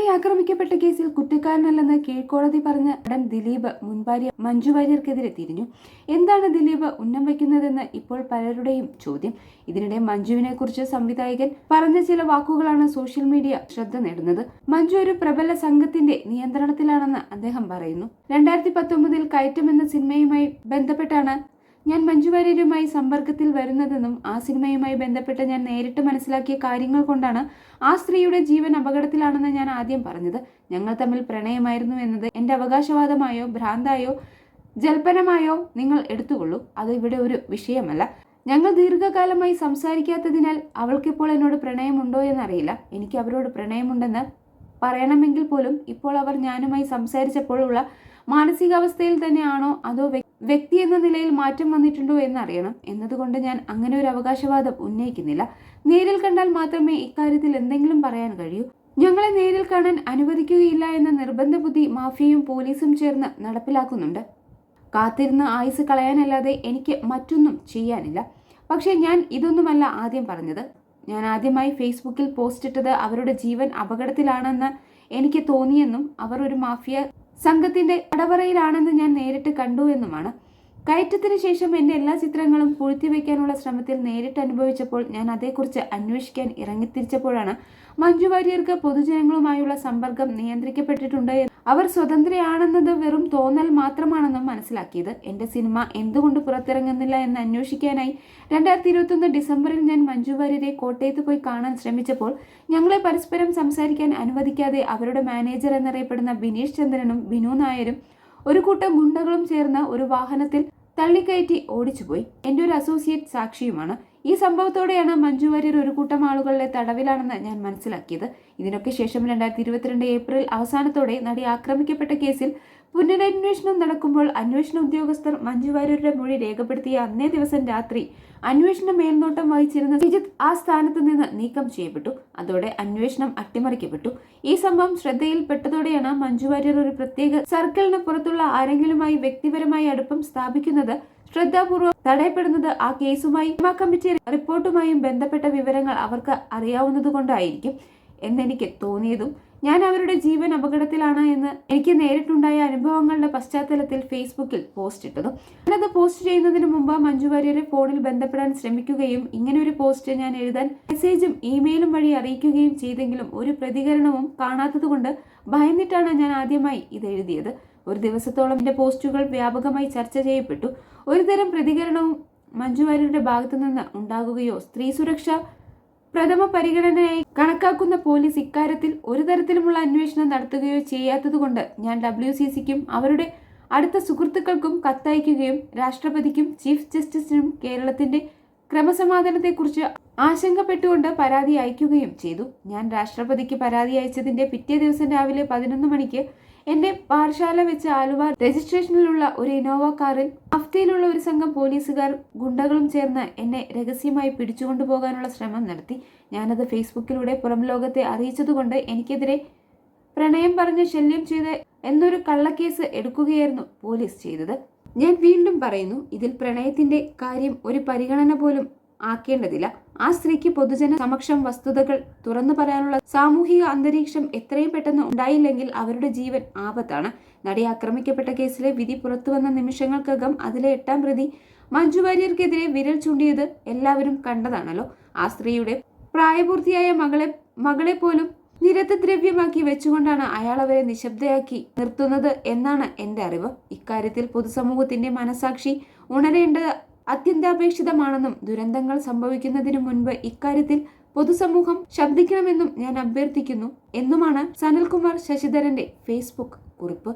നടി ആക്രമിക്കപ്പെട്ട കേസിൽ കുറ്റക്കാരനല്ലെന്ന് കീഴ്ക്കോടതി പറഞ്ഞ നടൻ ദിലീപ് മുൻഭാര്യ മഞ്ജു വാര്യർക്കെതിരെ തിരിഞ്ഞു. എന്താണ് ദിലീപ് ഉന്നം വയ്ക്കുന്നതെന്ന് ഇപ്പോൾ പലരുടെയും ചോദ്യം. ഇതിനിടെ മഞ്ജുവിനെ കുറിച്ച് സംവിധായകൻ പറഞ്ഞ ചില വാക്കുകളാണ് സോഷ്യൽ മീഡിയ ശ്രദ്ധ നേടുന്നത്. മഞ്ജു ഒരു പ്രബല സംഘത്തിന്റെ നിയന്ത്രണത്തിലാണെന്ന് അദ്ദേഹം പറയുന്നു. രണ്ടായിരത്തി പത്തൊമ്പതിൽ കയറ്റം എന്ന സിനിമയുമായി ബന്ധപ്പെട്ടാണ് ഞാൻ മഞ്ജുവാര്യരുമായി സമ്പർക്കത്തിൽ വരുന്നതെന്നും ആ സിനിമയുമായി ബന്ധപ്പെട്ട് ഞാൻ നേരിട്ട് മനസ്സിലാക്കിയ കാര്യങ്ങൾ കൊണ്ടാണ് ആ സ്ത്രീയുടെ ജീവൻ അപകടത്തിലാണെന്ന് ഞാൻ ആദ്യം പറഞ്ഞത്. ഞങ്ങൾ തമ്മിൽ പ്രണയമായിരുന്നു എന്നത് എന്റെ അവകാശവാദമായോ ഭ്രാന്തായോ ജൽപ്പനമായോ നിങ്ങൾ എടുത്തുകൊള്ളൂ. അത് ഇവിടെ ഒരു വിഷയമല്ല. ഞങ്ങൾ ദീർഘകാലമായി സംസാരിക്കാത്തതിനാൽ അവൾക്കിപ്പോൾ എന്നോട് പ്രണയമുണ്ടോ എന്നറിയില്ല. എനിക്ക് അവരോട് പ്രണയമുണ്ടെന്ന് പറയണമെങ്കിൽ പോലും ഇപ്പോൾ അവർ ഞാനുമായി സംസാരിച്ചപ്പോഴുള്ള മാനസികാവസ്ഥയിൽ തന്നെയാണോ അതോ വ്യക്തി എന്ന നിലയിൽ മാറ്റം വന്നിട്ടുണ്ടോ എന്നറിയണം. എന്നതുകൊണ്ട് ഞാൻ അങ്ങനെ ഒരു അവകാശവാദം ഉന്നയിക്കുന്നില്ല. നേരിൽ കണ്ടാൽ മാത്രമേ ഇക്കാര്യത്തിൽ എന്തെങ്കിലും പറയാൻ കഴിയൂ. ഞങ്ങളെ നേരിൽ കാണാൻ അനുവദിക്കുകയില്ല എന്ന നിർബന്ധ ബുദ്ധി മാഫിയയും പോലീസും ചേർന്ന് നടപ്പിലാക്കുന്നുണ്ട്. കാത്തിരുന്ന് ആയുസ് കളയാനല്ലാതെ എനിക്ക് മറ്റൊന്നും ചെയ്യാനില്ല. പക്ഷേ ഞാൻ ഇതൊന്നുമല്ല ആദ്യം പറഞ്ഞത്. ഞാൻ ആദ്യമായി ഫേസ്ബുക്കിൽ പോസ്റ്റിട്ടത് അവരുടെ ജീവൻ അപകടത്തിലാണെന്ന് എനിക്ക് തോന്നിയെന്നും അവർ ഒരു മാഫിയ സംഘത്തിന്റെ തടവറയിലാണെന്ന് ഞാൻ നേരിട്ട് കണ്ടു എന്നുമാണ് കയറ്റത്തിന് ശേഷം എന്റെ എല്ലാ ചിത്രങ്ങളും പൂഴ്ത്തിവെക്കാനുള്ള ശ്രമത്തിൽ നേരിട്ട് അനുഭവിച്ചപ്പോൾ ഞാൻ അതേക്കുറിച്ച് അന്വേഷിക്കാൻ ഇറങ്ങിത്തിരിച്ചപ്പോഴാണ് മഞ്ജു വാര്യർക്ക് പൊതുജനങ്ങളുമായുള്ള സമ്പർക്കം നിയന്ത്രിക്കപ്പെട്ടിട്ടുണ്ട് അവർ സ്വതന്ത്രയാണെന്നത് വെറും തോന്നൽ മാത്രമാണെന്നും മനസ്സിലാക്കിയത്. എന്റെ സിനിമ എന്തുകൊണ്ട് പുറത്തിറങ്ങുന്നില്ല എന്ന് അന്വേഷിക്കാനായി രണ്ടായിരത്തി ഇരുപത്തൊന്ന് ഡിസംബറിൽ ഞാൻ മഞ്ജു വാര്യരെ കോട്ടയത്ത് പോയി കാണാൻ ശ്രമിച്ചപ്പോൾ ഞങ്ങളെ പരസ്പരം സംസാരിക്കാൻ അനുവദിക്കാതെ അവരുടെ മാനേജർ എന്നറിയപ്പെടുന്ന ബിനീഷ് ചന്ദ്രനും ബിനു നായരും ഒരു കൂട്ടം ഗുണ്ടകളും ചേർന്ന് ഒരു വാഹനത്തിൽ തള്ളിക്കയറ്റി ഓടിച്ചുപോയി. എന്റെ ഒരു അസോസിയേറ്റ് സാക്ഷിയുമാണ്. ഈ സംഭവത്തോടെയാണ് മഞ്ജു വാര്യർ ഒരു കൂട്ടം ആളുകളുടെ തടവിലാണെന്ന് ഞാൻ മനസ്സിലാക്കിയത്. ഇതിനൊക്കെ ശേഷം രണ്ടായിരത്തി ഇരുപത്തിരണ്ട് ഏപ്രിൽ അവസാനത്തോടെ നടി ആക്രമിക്കപ്പെട്ട കേസിൽ പുനരന്വേഷണം നടക്കുമ്പോൾ അന്വേഷണ ഉദ്യോഗസ്ഥർ മഞ്ജു വാര്യരുടെ മൊഴി രേഖപ്പെടുത്തിയ അന്നേ ദിവസം രാത്രി അന്വേഷണ മേൽനോട്ടം വഹിച്ചിരുന്ന സിജിത്ത് ആ സ്ഥാനത്ത് നിന്ന് നീക്കം ചെയ്യപ്പെട്ടു. അതോടെ അന്വേഷണം അട്ടിമറിക്കപ്പെട്ടു. ഈ സംഭവം ശ്രദ്ധയിൽപ്പെട്ടതോടെയാണ് മഞ്ജു വാര്യർ ഒരു പ്രത്യേക സർക്കിളിന് പുറത്തുള്ള ആരെങ്കിലുമായി വ്യക്തിപരമായി അടുപ്പം സ്ഥാപിക്കുന്നത് ശ്രദ്ധാപൂർവം തടയപ്പെടുന്നത് ആ കേസുമായി കമ്മിറ്റി റിപ്പോർട്ടുമായും ബന്ധപ്പെട്ട വിവരങ്ങൾ അവർക്ക് അറിയാവുന്നതുകൊണ്ടായിരിക്കും എന്നെനിക്ക് തോന്നിയതും. ഞാൻ അവരുടെ ജീവൻ അപകടത്തിലാണ് എന്ന് എനിക്ക് നേരിട്ടുണ്ടായ അനുഭവങ്ങളുടെ പശ്ചാത്തലത്തിൽ ഫേസ്ബുക്കിൽ പോസ്റ്റ് ഇട്ടതും. ഞാനത് പോസ്റ്റ് ചെയ്യുന്നതിന് മുമ്പ് മഞ്ജു വാര്യരെ ഫോണിൽ ബന്ധപ്പെടാൻ ശ്രമിക്കുകയും ഇങ്ങനെ ഒരു പോസ്റ്റ് ഞാൻ എഴുതാൻ മെസ്സേജും ഇമെയിലും വഴി അറിയിക്കുകയും ചെയ്തെങ്കിലും ഒരു പ്രതികരണവും കാണാത്തതുകൊണ്ട് ഭയന്നിട്ടാണ് ഞാൻ ആദ്യമായി ഇത് എഴുതിയത്. ഒരു ദിവസത്തോളം എന്റെ പോസ്റ്റുകൾ വ്യാപകമായി ചർച്ച ചെയ്യപ്പെട്ടു. ഒരുതരം പ്രതികരണവും മഞ്ജു വാര്യരുടെ ഭാഗത്തു നിന്ന് ഉണ്ടാകുകയോ സ്ത്രീ സുരക്ഷ പ്രഥമ പരിഗണനയായി കണക്കാക്കുന്ന പോലീസ് ഇക്കാര്യത്തിൽ ഒരു തരത്തിലുമുള്ള അന്വേഷണം നടത്തുകയോ ചെയ്യാത്തതുകൊണ്ട് ഞാൻ ഡബ്ല്യു സി സിക്കും അവരുടെ അടുത്ത സുഹൃത്തുക്കൾക്കും കത്തയക്കുകയും രാഷ്ട്രപതിക്കും ചീഫ് ജസ്റ്റിസിനും കേരളത്തിന്റെ ക്രമസമാധാനത്തെക്കുറിച്ച് ആശങ്കപ്പെട്ടുകൊണ്ട് പരാതി അയക്കുകയും ചെയ്തു. ഞാൻ രാഷ്ട്രപതിക്ക് പരാതി അയച്ചതിന്റെ പിറ്റേ ദിവസം രാവിലെ പതിനൊന്ന് മണിക്ക് എന്റെ പാഠശാല വെച്ച് ആലുവ രജിസ്ട്രേഷനിലുള്ള ഒരു ഇനോവ കാറിൽ അഫ്തയിലുള്ള ഒരു സംഘം പോലീസുകാർ ഗുണ്ടകളും ചേർന്ന് എന്നെ രഹസ്യമായി പിടിച്ചുകൊണ്ടുപോകാനുള്ള ശ്രമം നടത്തി. ഞാനത് ഫേസ്ബുക്കിലൂടെ പുറം ലോകത്തെ അറിയിച്ചതുകൊണ്ട് എനിക്കെതിരെ പ്രണയം പറഞ്ഞ് ശല്യം ചെയ്ത് എന്നൊരു കള്ളക്കേസ് എടുക്കുകയായിരുന്നു പോലീസ് ചെയ്തത്. ഞാൻ വീണ്ടും പറയുന്നു ഇതിൽ പ്രണയത്തിന്റെ കാര്യം ഒരു പരിഗണന പോലും ആക്കേണ്ടതില്ല. ആ സ്ത്രീക്ക് പൊതുജന സമക്ഷം വസ്തുതകൾ തുറന്നു പറയാനുള്ള സാമൂഹിക അന്തരീക്ഷം എത്രയും പെട്ടെന്ന് ഉണ്ടായില്ലെങ്കിൽ അവരുടെ ജീവൻ ആപത്താണ്. നടി ആക്രമിക്കപ്പെട്ട കേസിലെ വിധി പുറത്തുവന്ന നിമിഷങ്ങൾക്കകം അതിലെ എട്ടാം പ്രതി മഞ്ജു വാര്യർക്കെതിരെ വിരൽ ചൂണ്ടിയത് എല്ലാവരും കണ്ടതാണല്ലോ. ആ സ്ത്രീയുടെ പ്രായപൂർത്തിയായ മകളെ മകളെ പോലും നിരത്തദ്രവ്യമാക്കി വെച്ചുകൊണ്ടാണ് അയാൾ അവരെ നിശബ്ദയാക്കി നിർത്തുന്നത് എന്നാണ് എന്റെ അറിവ്. ഇക്കാര്യത്തിൽ പൊതുസമൂഹത്തിന്റെ മനസാക്ഷി ഉണരേണ്ടത് അത്യന്താപേക്ഷിതമാണെന്നും ദുരന്തങ്ങൾ സംഭവിക്കുന്നതിനു മുൻപ് ഇക്കാര്യത്തിൽ പൊതുസമൂഹം ശബ്ദിക്കണമെന്നും ഞാൻ അഭ്യർത്ഥിക്കുന്നു എന്നുമാണ് സനൽകുമാർ ശശിധരന്റെ ഫേസ്ബുക്ക് കുറിപ്പ്.